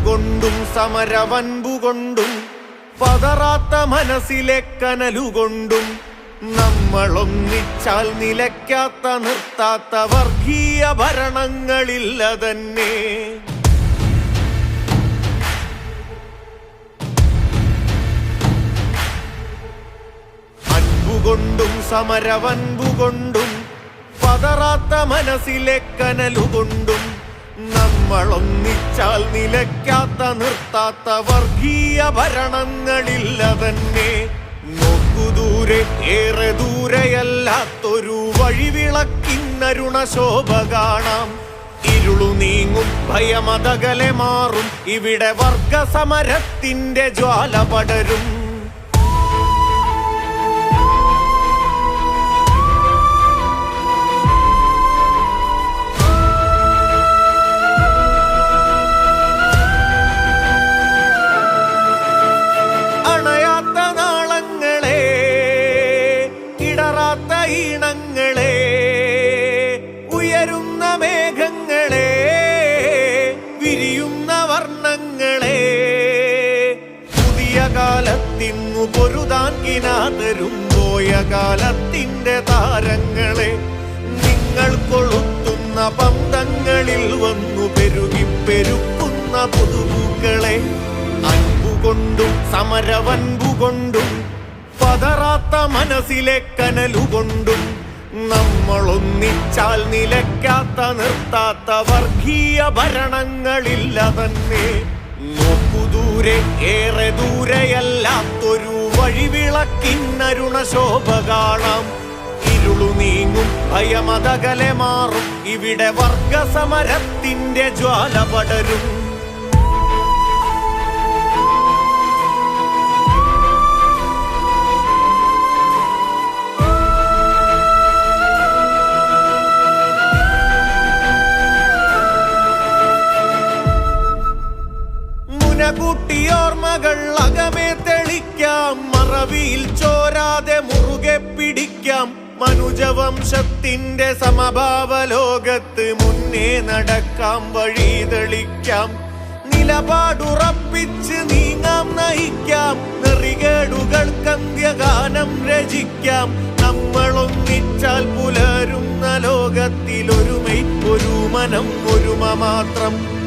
അൻപുകൊണ്ടും സമരവൻപുകൊണ്ടും പതറാത്ത മനസ്സിലെ കനലുകൊണ്ടും നമ്മളൊന്നിച്ചാൽ നിലയ്ക്കാത്ത നിർത്താത്ത വർഗീയ ഭരണങ്ങളില്ല തന്നെ അൻപുകൊണ്ടും സമരവൻപുകൊണ്ടും പതറാത്ത മനസ്സിലെ കനലുകൊണ്ടും നമ്മളൊന്നിച്ചാൽ നിലയ്ക്കാത്ത നിർത്താത്ത വർഗീയ ഭരണങ്ങളില്ല തന്നെ നോക്കുദൂരെ ഏറെ ദൂരെയല്ലാത്തൊരു വഴിവിളക്കിന്നരുണ ശോഭ കാണാം. ഇരുളു നീങ്ങും ഭയമതകലെ മാറും. ഇവിടെ വർഗസമരത്തിന്റെ ജ്വാല പടരും. ഇടറാത്ത ഈണങ്ങളെ ഉയരുന്ന മേഘങ്ങളെ വിരിയുന്ന വർണങ്ങളെ. പുതിയ കാലത്തിന്നു പൊരുതാൻ കിനാതരും പോയ കാലത്തിന്റെ താരങ്ങളെ. നിങ്ങൾ കൊളുത്തുന്ന പന്തങ്ങളിൽ വന്നു പെരുകി പെരുക്കുന്ന പുതുപൂക്കളെ. അൻപുകൊണ്ടും സമരവൻപുകൊണ്ടും പതറാത്ത മനസ്സിലെ കനലുകൊണ്ടും നമ്മളൊന്നിച്ചാൽ നിലയ്ക്കാത്ത നിർത്താത്ത വർഗീയ ഭരണങ്ങളില്ല തന്നെ നോക്കുദൂരെ ഏറെ ദൂരെയല്ലാത്തൊരു വഴിവിളക്കിന്നരുണ ശോഭ കാണാം. ഇരുളു നീങ്ങും ഭയമതകലെ മാറും. ഇവിടെ വർഗസമരത്തിന്റെ ജ്വാല പടരും. മുനകൂട്ടിയോർമ്മകൾ അകമേ തെളിക്കാം. മറവിയിൽ ചോരാതെ മുറുകെ പിടിക്കാം. മനുജവംശത്തിന്റെ സമഭാവ ലോകത്ത് മുന്നേ നടക്കാം വഴി തെളിക്കാം. നിലപാടുറപ്പിച്ച് നീങ്ങാം നയിക്കാം. നെറികേടുകൾക്കന്ത്യഗാനം രചിക്കാം. നമ്മളൊന്നിച്ചാൽ പുലരുന്ന ലോകത്തിൽ ഒരുമൈ ഒരു മനം ഒരുമ മാത്രം.